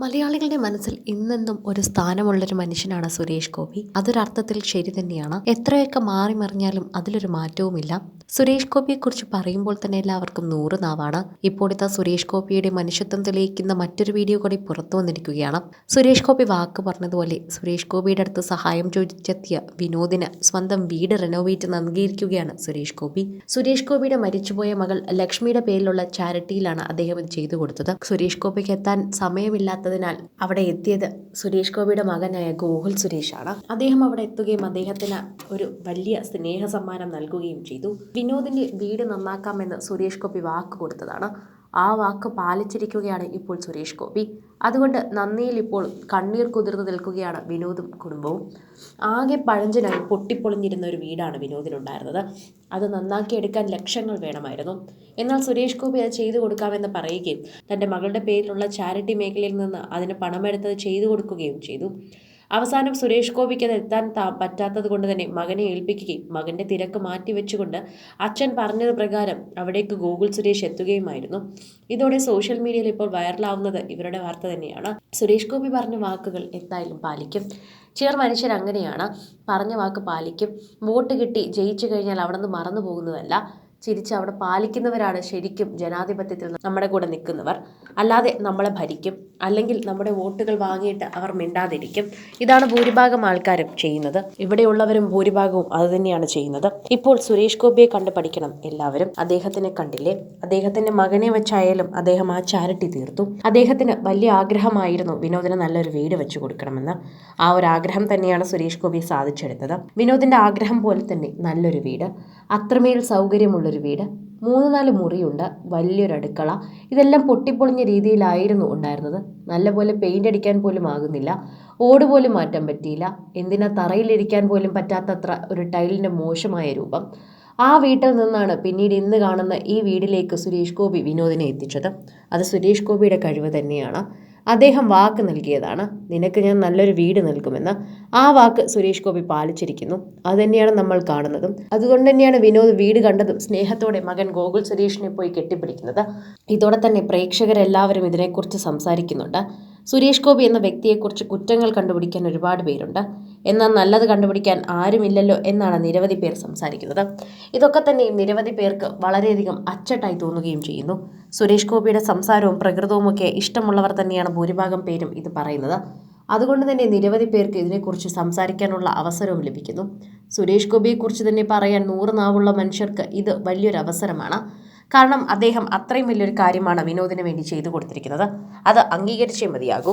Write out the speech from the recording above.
മലയാളികളുടെ മനസ്സിൽ ഇന്നെന്നും ഒരു സ്ഥാനമുള്ളൊരു മനുഷ്യനാണ് സുരേഷ് ഗോപി. അതൊരർത്ഥത്തിൽ ശരി തന്നെയാണ്. എത്രയൊക്കെ മാറി മറിഞ്ഞാലും അതിലൊരു മാറ്റവുമില്ല. സുരേഷ് ഗോപിയെക്കുറിച്ച് പറയുമ്പോൾ തന്നെ എല്ലാവർക്കും നൂറ് നാവാണ്. ഇപ്പോഴത്തെ സുരേഷ് ഗോപിയുടെ മനുഷ്യത്വം തെളിയിക്കുന്ന മറ്റൊരു വീഡിയോ കൂടി പുറത്തു വന്നിരിക്കുകയാണ്. സുരേഷ് ഗോപി വാക്ക് പറഞ്ഞതുപോലെ സുരേഷ് ഗോപിയുടെ അടുത്ത് സഹായം ചോദിച്ചെത്തിയ വിനോദിന് സ്വന്തം വീട് റെനോവേറ്റ് നൽകിയിരിക്കുകയാണ് സുരേഷ് ഗോപി. സുരേഷ് ഗോപിയുടെ മരിച്ചുപോയ മകൾ ലക്ഷ്മിയുടെ പേരിലുള്ള ചാരിറ്റിയിലാണ് അദ്ദേഹം ചെയ്തു കൊടുത്തത്. സുരേഷ് ഗോപിക്ക് എത്താൻ സമയമില്ലാത്തതിനാൽ അവിടെ എത്തിയത് സുരേഷ് ഗോപിയുടെ മകനായ ഗോകുൽ സുരേഷാണ്. അദ്ദേഹം അവിടെ എത്തുകയും അദ്ദേഹത്തിന് ഒരു വലിയ സ്നേഹ സമ്മാനം നൽകുകയും ചെയ്തു. വിനോദിന്റെ വീട് നന്നാക്കാമെന്ന് സുരേഷ് ഗോപി വാക്ക് കൊടുത്തതാണ് ആ വാക്ക് പാലിച്ചിരിക്കുകയാണ് ഇപ്പോൾ സുരേഷ് ഗോപി. അതുകൊണ്ട് നന്ദിയിൽ ഇപ്പോൾ കണ്ണീർ കുതിർന്നു നിൽക്കുകയാണ് വിനോദും കുടുംബവും. ആകെ പഴഞ്ചനായി പൊട്ടിപ്പൊളിഞ്ഞിരുന്ന ഒരു വീടാണ് വിനോദിനുണ്ടായിരുന്നത് അത് നന്നാക്കിയെടുക്കാൻ ലക്ഷങ്ങൾ വേണമായിരുന്നു. എന്നാൽ സുരേഷ് ഗോപി അത് ചെയ്തു കൊടുക്കാമെന്ന് പറയുകയും തന്റെ മകളുടെ പേരിലുള്ള ചാരിറ്റി മേഖലയിൽ നിന്ന് അതിന് പണമെടുത്തത് ചെയ്തു കൊടുക്കുകയും ചെയ്തു. അവസാനം സുരേഷ് ഗോപിക്ക് അത് എത്താൻ താ പറ്റാത്തത് കൊണ്ട് തന്നെ മകനെ ഏൽപ്പിക്കുകയും മകന്റെ തിരക്ക് മാറ്റിവെച്ചുകൊണ്ട് അച്ഛൻ പറഞ്ഞത് പ്രകാരം അവിടേക്ക് ഗൂഗിൾ സുരേഷ് എത്തുകയുമായിരുന്നു. ഇതോടെ സോഷ്യൽ മീഡിയയിൽ ഇപ്പോൾ വൈറലാവുന്നത് ഇവരുടെ വാർത്ത തന്നെയാണ്. സുരേഷ് ഗോപി പറഞ്ഞ വാക്കുകൾ എന്തായാലും പാലിക്കും. ചിലർ മനുഷ്യർ അങ്ങനെയാണ്. പറഞ്ഞ വാക്ക് പാലിക്കും. വോട്ട് കിട്ടി ജയിച്ചു കഴിഞ്ഞാൽ അവിടെ നിന്ന് മറന്നു പോകുന്നതല്ല. ചിരിച്ച് അവിടെ പാലിക്കുന്നവരാണ് ശരിക്കും ജനാധിപത്യത്തിൽ നമ്മുടെ കൂടെ നിൽക്കുന്നവർ. അല്ലാതെ നമ്മളെ ഭരിക്കും. അല്ലെങ്കിൽ നമ്മുടെ വോട്ടുകൾ വാങ്ങിയിട്ട് അവർ മിണ്ടാതിരിക്കും. ഇതാണ് ഭൂരിഭാഗം ആൾക്കാരും ചെയ്യുന്നത്. ഇവിടെയുള്ളവരും ഭൂരിഭാഗവും അതുതന്നെയാണ് ചെയ്യുന്നത്. ഇപ്പോൾ സുരേഷ് ഗോപിയെ കണ്ട് പഠിക്കണം എല്ലാവരും. അദ്ദേഹത്തിനെ കണ്ടില്ലേ? അദ്ദേഹത്തിന്റെ മകനെ വെച്ചായാലും അദ്ദേഹം ആ ചാരിറ്റി തീർത്തു. അദ്ദേഹത്തിന് വലിയ ആഗ്രഹമായിരുന്നു വിനോദിന് നല്ലൊരു വീട് വെച്ചു കൊടുക്കണമെന്ന്. ആ ഒരു ആഗ്രഹം തന്നെയാണ് സുരേഷ് ഗോപി സാധിച്ചെടുത്തത്. വിനോദിന്റെ ആഗ്രഹം പോലെ തന്നെ നല്ലൊരു വീട്. അത്രമേൽ സൗകര്യമുള്ളൊരു വീട്. മൂന്ന് നാല് മുറിയുണ്ട്. വലിയൊരു അടുക്കള. ഇതെല്ലാം പൊട്ടിപ്പൊളിഞ്ഞ രീതിയിലായിരുന്നു ഉണ്ടായിരുന്നത്. നല്ലപോലെ പെയിന്റ് അടിക്കാൻ പോലും ആകുന്നില്ല. ഓട് പോലും മാറ്റാൻ പറ്റിയില്ല. എന്തിനാ തറയിലിരിക്കാൻ പോലും പറ്റാത്തത്ര ഒരു ടൈലിന്റെ മോശമായ രൂപം. ആ വീട്ടിൽ നിന്നാണ് പിന്നീട് ഇന്ന് കാണുന്ന ഈ വീടിലേക്ക് സുരേഷ് ഗോപി വിനോദിനെ എത്തിച്ചത്. അത് സുരേഷ് ഗോപിയുടെ കഴിവ് തന്നെയാണ്. അദ്ദേഹം വാക്ക് നൽകിയതാണ്. നിനക്ക് ഞാൻ നല്ലൊരു വീട് നൽകുമെന്ന്. ആ വാക്ക് സുരേഷ് ഗോപി പാലിച്ചിരിക്കുന്നു. അതുതന്നെയാണ് നമ്മൾ കാണുന്നതും. അതുകൊണ്ട് തന്നെയാണ് വിനോദ് വീട് കണ്ടതും സ്നേഹത്തോടെ മകൻ ഗോകുൽ സുരേഷിനെ പോയി കെട്ടിപ്പിടിക്കുന്നത്. ഇതോടെ തന്നെ പ്രേക്ഷകരെല്ലാവരും ഇതിനെക്കുറിച്ച് സംസാരിക്കുന്നുണ്ട്. സുരേഷ് ഗോപി എന്ന വ്യക്തിയെക്കുറിച്ച് കുറ്റങ്ങൾ കണ്ടുപിടിക്കാൻ ഒരുപാട് പേരുണ്ട്. എന്നാൽ നല്ലത് കണ്ടുപിടിക്കാൻ ആരുമില്ലല്ലോ എന്നാണ് നിരവധി പേർ സംസാരിക്കുന്നത്. ഇതൊക്കെ തന്നെ നിരവധി പേർക്ക് വളരെയധികം അച്ചട്ടായി തോന്നുകയും ചെയ്യുന്നു. സുരേഷ് ഗോപിയുടെ സംസാരവും പ്രകൃതവുമൊക്കെ ഇഷ്ടമുള്ളവർ തന്നെയാണ് ഭൂരിഭാഗം പേരും ഇത് പറയുന്നത്. അതുകൊണ്ട് തന്നെ നിരവധി പേർക്ക് ഇതിനെക്കുറിച്ച് സംസാരിക്കാനുള്ള അവസരവും ലഭിക്കുന്നു. സുരേഷ് ഗോപിയെക്കുറിച്ച് തന്നെ പറയാൻ നൂറ് നാവുള്ള മനുഷ്യർക്ക് ഇത് വലിയൊരു അവസരമാണ്. കാരണം അദ്ദേഹം അത്രയും വലിയൊരു കാര്യമാണ് വിനോദിന് വേണ്ടി ചെയ്തു കൊടുത്തിരിക്കുന്നത്. അത് അംഗീകരിച്ചേ മതിയാകൂ.